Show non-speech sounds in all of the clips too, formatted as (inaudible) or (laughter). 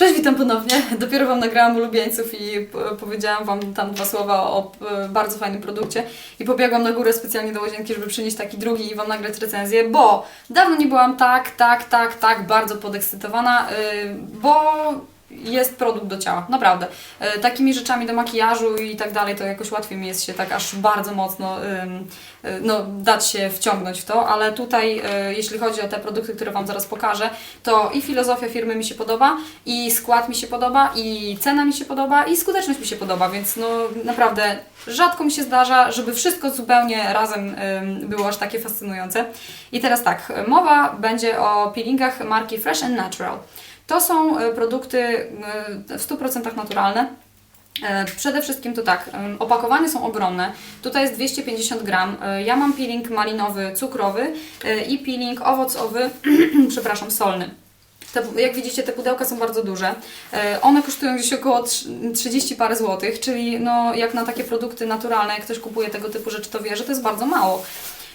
witam ponownie. Dopiero Wam nagrałam ulubieńców i p- powiedziałam Wam tam dwa słowa o e, bardzo fajnym produkcie i pobiegłam na górę specjalnie do łazienki, żeby przynieść taki drugi i Wam nagrać recenzję, bo dawno nie byłam tak, tak, tak, tak bardzo podekscytowana, y, bo jest produkt do ciała, naprawdę. E, Takimi rzeczami do makijażu i tak dalej, to jakoś łatwiej mi jest się tak aż bardzo mocno y, no, dać się wciągnąć w to, ale tutaj, y, jeśli chodzi o te produkty, które Wam zaraz pokażę, to i filozofia firmy mi się podoba, i skład mi się podoba, i cena mi się podoba, i skuteczność mi się podoba, więc no naprawdę rzadko mi się zdarza, żeby wszystko zupełnie razem było aż takie fascynujące. I teraz tak, mowa będzie o peelingach marki Fresh and Natural. To są y, produkty y, w 100% naturalne. E, Przede wszystkim to tak, opakowania są ogromne. Tutaj jest 250 gram. E, Ja mam peeling malinowy, cukrowy e, i peeling owocowy, (clears throat) przepraszam, solny. Te, jak widzicie, te pudełka są bardzo duże. E, One kosztują gdzieś około trz- 30 parę złotych, czyli no, jak na takie produkty naturalne, jak ktoś kupuje tego typu rzeczy, to wie, że to jest bardzo mało.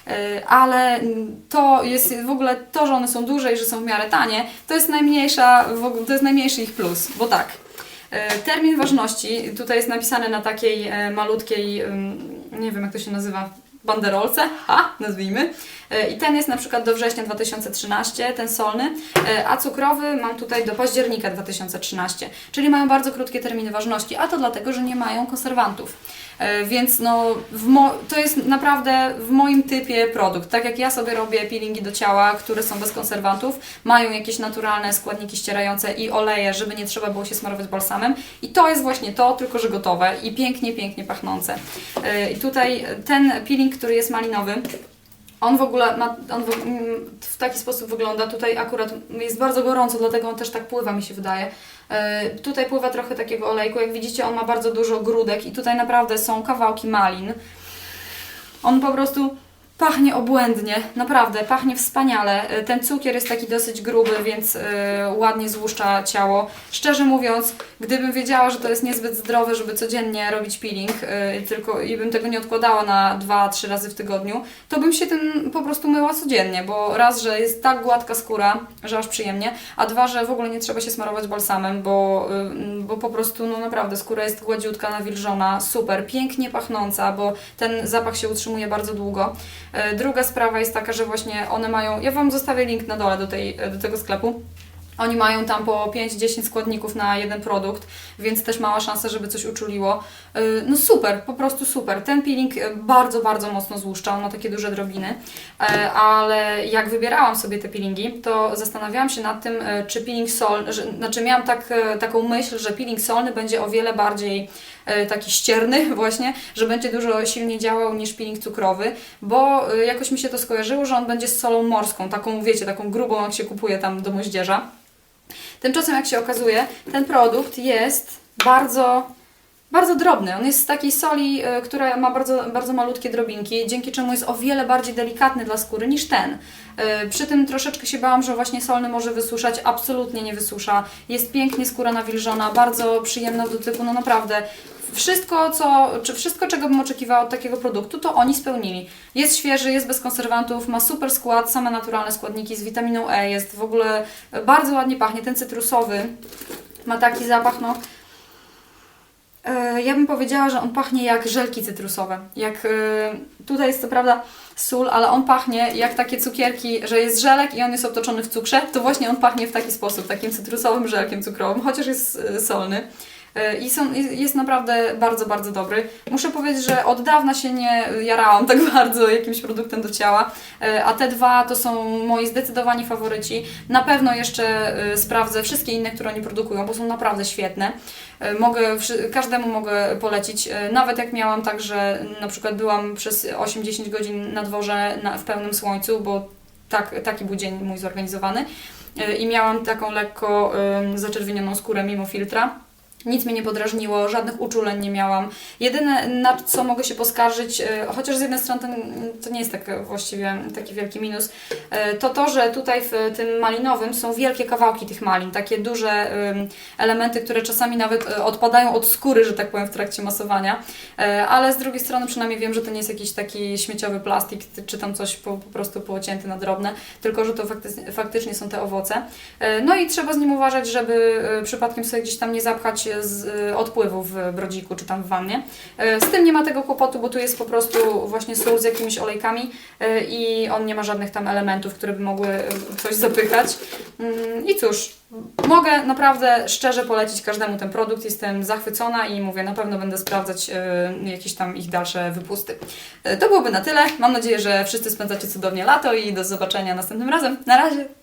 E, Ale mm, to jest w ogóle to, że one są duże i że są w miarę tanie, to jest najmniejsza, to jest najmniejszy ich plus, bo tak. E, Termin ważności tutaj jest napisany na takiej e, malutkiej, ym, nie wiem jak to się nazywa, banderolce, ha, nazwijmy. I ten jest na przykład do września 2013, ten solny, a cukrowy mam tutaj do października 2013, czyli mają bardzo krótkie terminy ważności, a to dlatego, że nie mają konserwantów. E, Więc no, to jest naprawdę w moim typie produkt. Tak jak ja sobie robię peelingi do ciała, które są bez konserwantów, mają jakieś naturalne składniki ścierające i oleje, żeby nie trzeba było się smarować balsamem. I to jest właśnie to, tylko że gotowe i pięknie, pięknie pachnące. E, I tutaj ten peeling, który jest malinowy, on w ogóle ma, on w, mm, w taki sposób wygląda. Tutaj akurat jest bardzo gorąco, dlatego on też tak pływa, mi się wydaje. E, Tutaj pływa trochę takiego olejku. Jak widzicie, on ma bardzo dużo grudek i tutaj naprawdę są kawałki malin. On po prostu pachnie obłędnie, naprawdę, pachnie wspaniale. E, Ten cukier jest taki dosyć gruby, więc e, ładnie złuszcza ciało. Szczerze mówiąc, gdybym wiedziała, że to jest niezbyt zdrowe, żeby codziennie robić peeling, e, tylko i bym tego nie odkładała na 2-3 razy w tygodniu, to bym się tym po prostu myła codziennie, bo raz, że jest tak gładka skóra, że aż przyjemnie, a dwa, że w ogóle nie trzeba się smarować balsamem, bo, bo po prostu no naprawdę skóra jest gładziutka, nawilżona, super, pięknie pachnąca, bo ten zapach się utrzymuje bardzo długo. E, Druga sprawa jest taka, że właśnie one mają, ja Wam zostawię link na dole do, tej, do tego sklepu. Oni mają tam po 5-10 składników na jeden produkt, więc też mała szansa, żeby coś uczuliło. Yy, No super, po prostu super. Ten peeling y, bardzo, bardzo mocno złuszcza, on ma takie duże drobiny, E, ale jak wybierałam sobie te peelingi, to zastanawiałam się nad tym, e, czy peeling solny, znaczy miałam tak, e, taką myśl, że peeling solny będzie o wiele bardziej e, taki ścierny (laughs) właśnie, że będzie dużo silniej działał niż peeling cukrowy, bo e, jakoś mi się to skojarzyło, że on będzie z solą morską, taką wiecie, taką grubą jak się kupuje tam do moździerza. Tymczasem jak się okazuje, ten produkt jest bardzo, bardzo drobny. On jest z takiej soli, y, która ma bardzo, bardzo malutkie drobinki, dzięki czemu jest o wiele bardziej delikatny dla skóry niż ten. Y, Przy tym troszeczkę się bałam, że właśnie solny może wysuszać, absolutnie nie wysusza. Jest pięknie skóra nawilżona, bardzo przyjemna w dotyku, no naprawdę. Wszystko, co, czy wszystko, czego bym oczekiwała od takiego produktu, to oni spełnili. Jest świeży, jest bez konserwantów, ma super skład, same naturalne składniki z witaminą E, jest w ogóle bardzo ładnie pachnie. Ten cytrusowy ma taki zapach, no. E, Ja bym powiedziała, że on pachnie jak żelki cytrusowe. Jak e, tutaj jest co prawda sól, ale on pachnie jak takie cukierki, że jest żelek i on jest otoczony w cukrze, to właśnie on pachnie w taki sposób, takim cytrusowym żelkiem cukrowym, chociaż jest e, solny. E, I są, jest- naprawdę bardzo, bardzo dobry. Muszę powiedzieć, że od dawna się nie jarałam (laughs) tak bardzo jakimś produktem do ciała, e, a te dwa to są moi zdecydowani faworyci. Na pewno jeszcze e, sprawdzę wszystkie inne, które oni produkują, bo są naprawdę świetne. Mogę, każdemu mogę polecić, nawet jak miałam tak, że na przykład byłam przez 8-10 godzin na dworze na, w pełnym słońcu, bo tak, taki był dzień mój zorganizowany i miałam taką lekko zaczerwienioną skórę mimo filtra Nic mnie nie podrażniło, żadnych uczuleń nie miałam. Jedyne, na co mogę się poskarżyć, e, chociaż z jednej strony ten, to nie jest tak właściwie taki wielki minus, e, to to, że tutaj w tym malinowym są wielkie kawałki tych malin, takie duże em, elementy, które czasami nawet e, odpadają od skóry, że tak powiem, w trakcie masowania. Ale z drugiej strony przynajmniej wiem, że to nie jest jakiś taki śmieciowy plastik, czy tam coś po, po prostu pocięty na drobne, tylko że to faktycznie, są te owoce. No i trzeba z nim uważać, żeby przypadkiem sobie gdzieś tam nie zapchać z e, odpływu w brodziku czy tam w wannie. E, Z tym nie ma tego kłopotu, bo tu jest po prostu właśnie sól z jakimiś olejkami e, i on nie ma żadnych tam elementów, które by mogły e, coś zapychać. Mm, I cóż, mogę naprawdę szczerze polecić każdemu ten produkt. Jestem zachwycona i mówię, na pewno będę sprawdzać jakieś tam ich dalsze wypusty. To byłoby na tyle. Mam nadzieję, że wszyscy spędzacie cudownie lato i do zobaczenia następnym razem. Na razie!